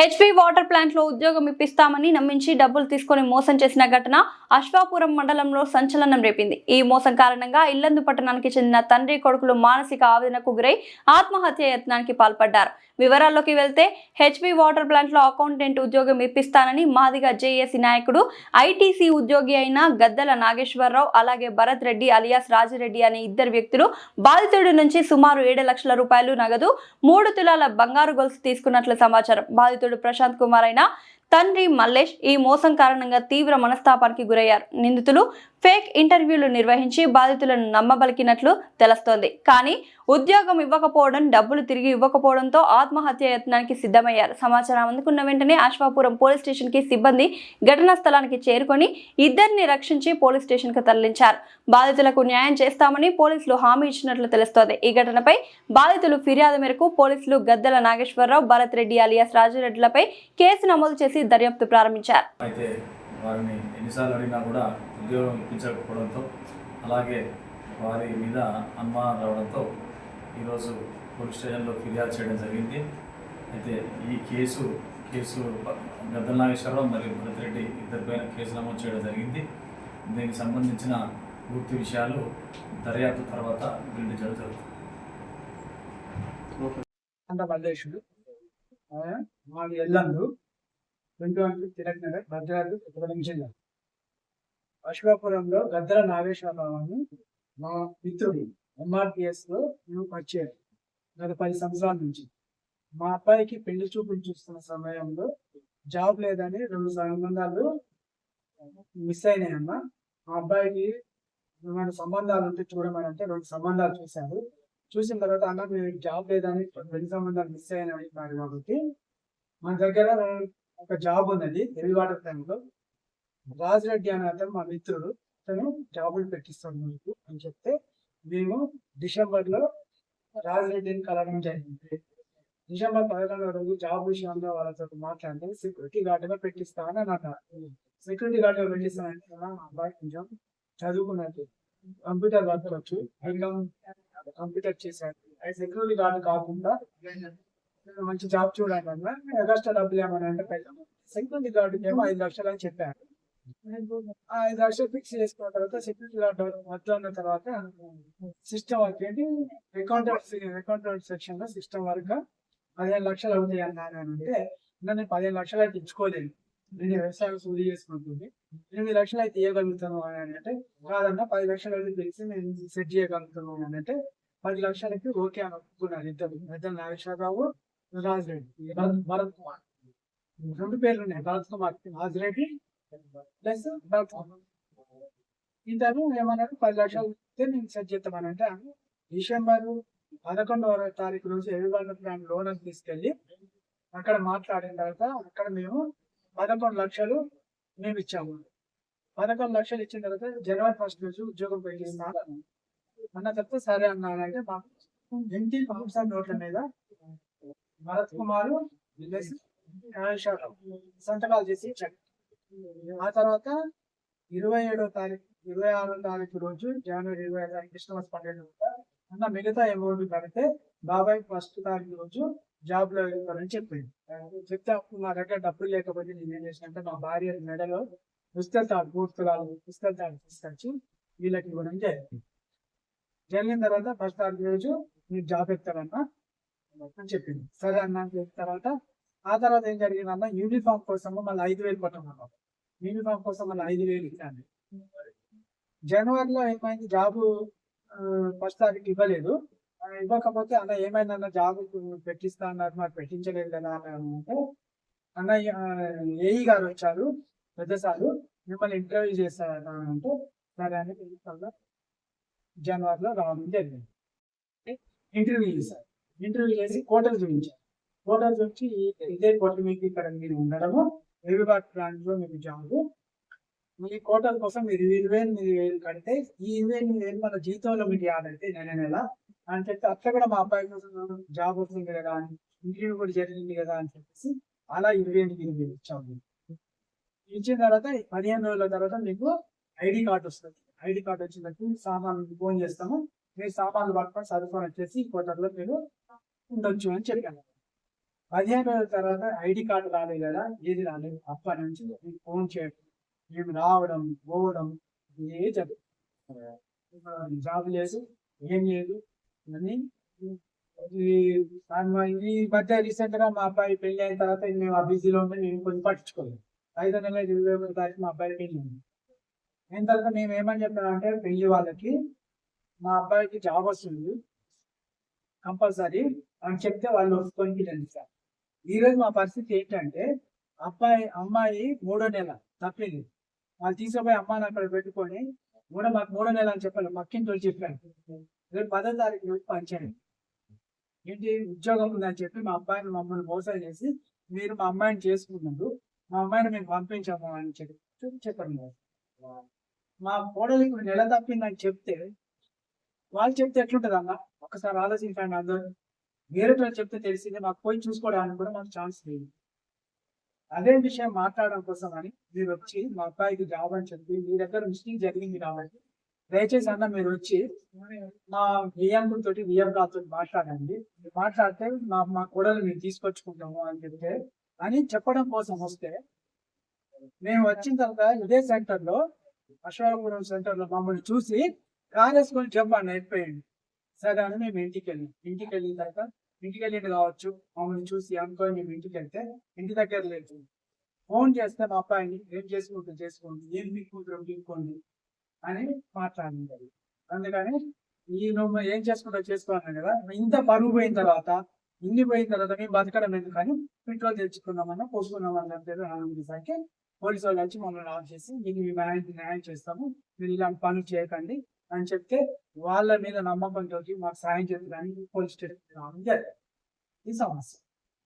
HP water ప్లాంట్లో ఉద్యోగం ఇప్పిస్తామని నమ్మించి డబ్బులు తీసుకొని మోసం చేసిన ఘటన అశ్వాపురం మండలంలో సంచలనం రేపింది. ఈ మోసం కారణంగా ఇల్లందు పట్టణానికి చెందిన తండ్రి కొడుకులు మానసిక ఆవేదనకు గురై ఆత్మహత్య యత్నానికి పాల్పడ్డారు. వివరాల్లోకి వెళ్తే హెచ్పి వాటర్ ప్లాంట్లో అకౌంటెంట్ ఉద్యోగం ఇప్పిస్తానని మాదిగా జేఏసీ నాయకుడు ఐటీసీ ఉద్యోగి అయిన గద్దెల నాగేశ్వరరావు అలాగే భరత్ రెడ్డి అలియాస్ రాజిరెడ్డి అనే ఇద్దరు వ్యక్తులు బాధితుడి నుంచి సుమారు ఏడు లక్షల రూపాయలు నగదు మూడు తులాల బంగారు గొలుసు తీసుకున్నట్లు సమాచారం. బాధితుడు ప్రశాంత్ కుమార్ అయిన తండ్రి మల్లేష్ ఈ మోసం కారణంగా తీవ్ర మనస్తాపానికి గురయ్యారు. నిందితులు ఫేక్ ఇంటర్వ్యూలు నిర్వహించి బాధితులను నమ్మబలికినట్లు తెలుస్తోంది. కానీ ఉద్యోగం ఇవ్వకపోవడం డబ్బులు తిరిగి ఇవ్వకపోవడంతో ఆత్మహత్య యత్నానికి సిద్ధమయ్యారు. సమాచారం అందుకున్న వెంటనే అశ్వాపురం పోలీస్ స్టేషన్కి సిబ్బంది ఘటనా స్థలానికి చేరుకొని ఇద్దరిని రక్షించి పోలీస్ స్టేషన్కు తరలించారు. బాధితులకు న్యాయం చేస్తామని పోలీసులు హామీ ఇచ్చినట్లు తెలుస్తోంది. ఈ ఘటనపై బాధితులు ఫిర్యాదు మేరకు పోలీసులు గద్దెల నాగేశ్వరరావు భరత్ రెడ్డి అలియాస్ రాజురెడ్డిలపై కేసు నమోదు చేసి దర్యాప్తు ప్రారంభించారు. వారిని ఎన్నిసార్లు అడిగినా కూడా ఉద్యోగం ఇప్పించకపోవడంతో అలాగే వారి మీద అనుమానం రావడంతో ఈరోజు పోలీస్ స్టేషన్లో ఫిర్యాదు చేయడం జరిగింది. అయితే ఈ కేసు కేసు గద్దల నాగేశ్వరరావు మరియు భరత్ రెడ్డి ఇద్దరిపైన కేసు నమోదు చేయడం జరిగింది. దీనికి సంబంధించిన పూర్తి విషయాలు దర్యాప్తు తర్వాత వెల్లడించడం జరుగుతుంది. అంత మాది ఎల్లందు రెండు వన్ తిలక్ నగర్ భద్రాద్రి ఉత్తరం జిల్లా. అశ్వాపురంలో గద్దర నాగేశ్వరరావు అని మా మిత్రుడు ఎంఆర్పిఎస్లో మేము పరిచయం గత పది సంవత్సరాల నుంచి. మా అబ్బాయికి పెళ్ళి చూపులు చూస్తున్న సమయంలో జాబ్ లేదని రెండు సంబంధాలు మిస్ అయినాయమ్మ. మా అబ్బాయికి ఏమైనా సంబంధాలు ఉంటే చూడమని అంటే రెండు సంబంధాలు చూశారు. చూసిన తర్వాత అన్న మీరు జాబ్ లేదని రెండు సంబంధాలు మిస్ అయినాయి కాబట్టి మన దగ్గర ఒక జాబ్ ఉన్నది హెవీ వాటర్ ట్యాంక్లో. రాజరెడ్డి అనే అతను మా మిత్రుడు అతను జాబులు పెట్టిస్తాడు మీకు అని చెప్తే మేము డిసెంబర్లో రాజరెడ్డిని కలవడం జరిగింది. డిసెంబర్ పదకొండవ రోజు జాబ్ విషయంలో వాళ్ళతో మాట్లాడితే సెక్యూరిటీ గార్డుగా పెట్టిస్తానని అన్నారు సెక్యూరిటీ గార్డుగా పెట్టిస్తానంటే మా అబ్బాయి కొంచెం చదువుకున్నట్టు కంప్యూటర్ వర్క్ వచ్చు కంప్యూటర్ చేశాడు. అది సెక్యూరిటీ గార్డ్ కాకుండా మంచి జాబ్ చూడాలన్నా. ఎగస్ట్రా డబ్బులు ఏమని అంటే పెట్టాము సెక్యూరిటీ గార్డు ఏమో ఐదు లక్షలు అని చెప్పారు. ఐదు లక్షలు ఫిక్స్ చేసుకున్న తర్వాత సెక్యూరిటీ గార్డ్ వద్దు అన్న తర్వాత సిస్టమ్ వర్క్ ఏంటి? అకౌంటెంట్ అకౌంటెంట్ సెక్షన్లో సిస్టమ్ వర్క్ పదిహేను లక్షలు అవుతాయి అన్నాను అని అంటే ఇంకా నేను పదిహేను లక్షలు అయితే ఇచ్చుకోలేదు. నేను వ్యవసాయం సూది చేసుకుంటుంది. ఎనిమిది లక్షలు అయితే ఇవ్వగలుగుతాను అని అంటే కాదన్నా పది లక్షలు అయితే తెలిసి నేను సెట్ చేయగలుగుతాను అని అంటే పది లక్షలకి ఓకే అని ఒప్పుకున్నారు ఇద్దరు. ఇద్దరు నాగేశ్వరరావు భరత్ భరత్ కుమార్. రెండు పేర్లు ఉన్నాయి భరత్ కుమార్ రాజరెడ్డి ప్లస్ భరత్ కుమార్. ఇద్దరు ఏమన్నాడు పది లక్షలు ఇస్తే నేను సెట్ చేస్తామని అంటే డిసెంబర్ పదకొండవ తారీఖు రోజు ఎవిబండ బ్యాంక్ లోన్ అని తీసుకెళ్ళి అక్కడ మాట్లాడిన తర్వాత అక్కడ మేము పదకొండు లక్షలు మేము ఇచ్చాము. పదకొండు లక్షలు ఇచ్చిన తర్వాత జనవరి ఫస్ట్ రోజు ఉద్యోగం పెట్టిస్తున్నారు అన్న తర్వాత సరే అన్నారంటే మాకు ఇంటి ఫంక్షన్ నోట్ల మీద భరత్ కుమార్ సంతకాలు చేసి ఇచ్చాడు ఆ తర్వాత ఇరవై ఏడో తారీఖు ఇరవై ఆరో తారీఖు రోజు జనవరి ఇరవై ఐదు తారీఖు క్రిస్టమస్ పండుగ అన్న మిగతా అమౌంట్ కడితే బాబాయ్ ఫస్ట్ తారీఖు రోజు జాబ్లో వెళ్తారని చెప్పింది చెప్తే నా దగ్గర డబ్బులు లేకపోతే నేను ఏం చేసినంటే మా భార్య మెడలో పుస్తకాలు పూర్తులాలు పుస్తకాలు తీసుకొచ్చి వీళ్ళకి ఇవ్వడం జరిగింది. జరిగిన తర్వాత ఫస్ట్ తారీఖు రోజు మీరు జాబ్ ఎత్తారన్న అని చెప్పింది. సరే అన్న తర్వాత ఆ తర్వాత ఏం జరిగిందన్న యూనిఫామ్ కోసం మళ్ళీ ఐదు వేలు పట్టమన్నారు యూనిఫామ్ కోసం మళ్ళీ ఐదు వేలు ఇచ్చాను. జనవరిలో ఏమైంది? జాబు ఫస్ట్ తారీఖు ఇవ్వలేదు. ఇవ్వకపోతే అన్న ఏమైందన్న జాబ్ పెట్టిస్తా అన్నారు. మరి పెట్టించలేదు కదా అని అంటే అన్న ఏఈ గారు వచ్చారు పెద్దసార్లు మిమ్మల్ని ఇంటర్వ్యూ చేస్తారు అని అంటే సరే అని జనవరిలో రావడం జరిగింది. ఇంటర్వ్యూ చేశారు. ఇంటర్వ్యూ చేసి కోటలు చూపించారు. కోటలు చూపించి ఇదే కోట మీకు ఇక్కడ మీరు ఉండడము ఎవిబాట్ ప్లాంట్లో మీకు జాబ్ మీ కోటల కోసం మీరు ఇరవై ఎనిమిది వేలు కడితే ఈ ఇరవై ఎనిమిది వేలు మన జీతంలో మీకు యాడ్ అయితే నెల నెల. అని చెప్పి అట్లా కూడా మా అబ్బాయి కోసం జాబ్ వస్తుంది కదా అని ఇంటర్వ్యూ కూడా జరిగింది కదా అని చెప్పేసి అలా ఇరవై ఎనిమిది వేలు ఇచ్చాము. ఇచ్చిన తర్వాత పదిహేను రోజుల తర్వాత మీకు ఐడి కార్డు వస్తుంది. ఐడి కార్డు వచ్చిన సామాన్ ఫోన్ చేస్తాము. మీరు సామాన్లు పట్టుకొని చదువుకొని వచ్చేసి కోటర్లో మీరు ఉండొచ్చు అని చెప్పాను. పదిహేను రోజుల తర్వాత ఐడి కార్డు రాలేదు కదా ఏది రాలేదు. అప్పటి నుంచి మీకు ఫోన్ చేయడం మేము రావడం పోవడం ఏ జరుగుతుంది జాబ్ లేదు ఏం లేదు. అని ఈ మధ్య రీసెంట్గా మా అబ్బాయి పెళ్ళి అయిన తర్వాత మేము ఆ బిజీలో ఉండి మేము కొంచెం పట్టించుకోలేదు. ఐదో నెల ఇరవై మూడు తారీఖు మా అబ్బాయి పెళ్ళి ఉంది అయిన తర్వాత మేము ఏమని చెప్పామంటే పెళ్ళి వాళ్ళకి మా అబ్బాయికి జాబ్ వస్తుంది. కంపల్సరీ అని చెప్తే వాళ్ళు కాన్ఫిడెన్స్ సార్. ఈరోజు మా పరిస్థితి ఏంటంటే అబ్బాయి అమ్మాయి మూడో నెల తప్పింది. వాళ్ళు తీసుకుపోయి అమ్మాయిని అక్కడ పెట్టుకొని మూడో మాకు మూడో నెల అని చెప్పాలి మక్కింటి వాళ్ళు చెప్పాను రేపు పదో తారీఖు రోజు పంచాను ఏంటి ఉద్యోగం ఉందని చెప్పి మా అబ్బాయిని మమ్మల్ని మోసం చేసి మీరు మా అమ్మాయిని చేసుకున్నారు మా అమ్మాయిని మేము పంపించాము అని చెప్పి చెప్పండి మా కోడలికి నెల తప్పిందని చెప్తే వాళ్ళు చెప్తే ఎట్లుంటది అన్న? ఒకసారి ఆలోచించండి అందరూ. వేరే వాళ్ళు చెప్తే తెలిసింది మాకు పోయి చూసుకోవడానికి కూడా మాకు ఛాన్స్ లేదు. అదే విషయం మాట్లాడడం కోసం అని మీరు వచ్చి మా అబ్బాయికి జాబ్ అని చెప్పి మీ దగ్గర మిస్టింగ్ జరిగింది కాబట్టి దయచేసి అన్న మీరు వచ్చి మా విఎం తోటి విఎం తోటి మాట్లాడండి. మాట్లాడితే మా మా కూడలు మేము తీసుకొచ్చుకుంటాము అని చెప్తే అని చెప్పడం కోసం వస్తే మేము వచ్చిన తర్వాత ఇదే సెంటర్లో అశ్వాపురం మమ్మల్ని చూసి కాలేసుకొని చెప్పండి అయిపోయింది. సరే అని మేము ఇంటికి వెళ్ళాం ఇంటికి వెళ్ళిన తర్వాత ఇంటికి వెళ్ళింది కావచ్చు మమ్మల్ని చూసి అనుకొని మేము ఇంటికి వెళ్తే ఇంటి దగ్గర లేదు. ఫోన్ చేస్తే మా అబ్బాయిని ఏం చేసుకుంటుంది చేసుకోండి ఏం మీ కూతురు తీసుకోండి అని మాట్లాడింది అందుకని ఈ నువ్వు ఏం చేసుకుంటా చేసుకోవాలి కదా. ఇంత పరుగు పోయిన తర్వాత ఇన్ని పోయిన తర్వాత మేము బతకడం ఎందుకని పెట్రోల్ తెచ్చుకున్నామన్నా పోసుకున్నామన్నా అంటే ఆనందించాక పోలీసు వాళ్ళు వచ్చి మమ్మల్ని ఆఫ్ చేసి మీకు మీ న్యాయం న్యాయం చేస్తాము మీరు ఇలాంటి పనులు చేయకండి అని చెప్తే వాళ్ళ మీద నమ్మకంతో మాకు సాయం చేయాలని పోలీస్ స్టేషన్ ఈ సమస్య.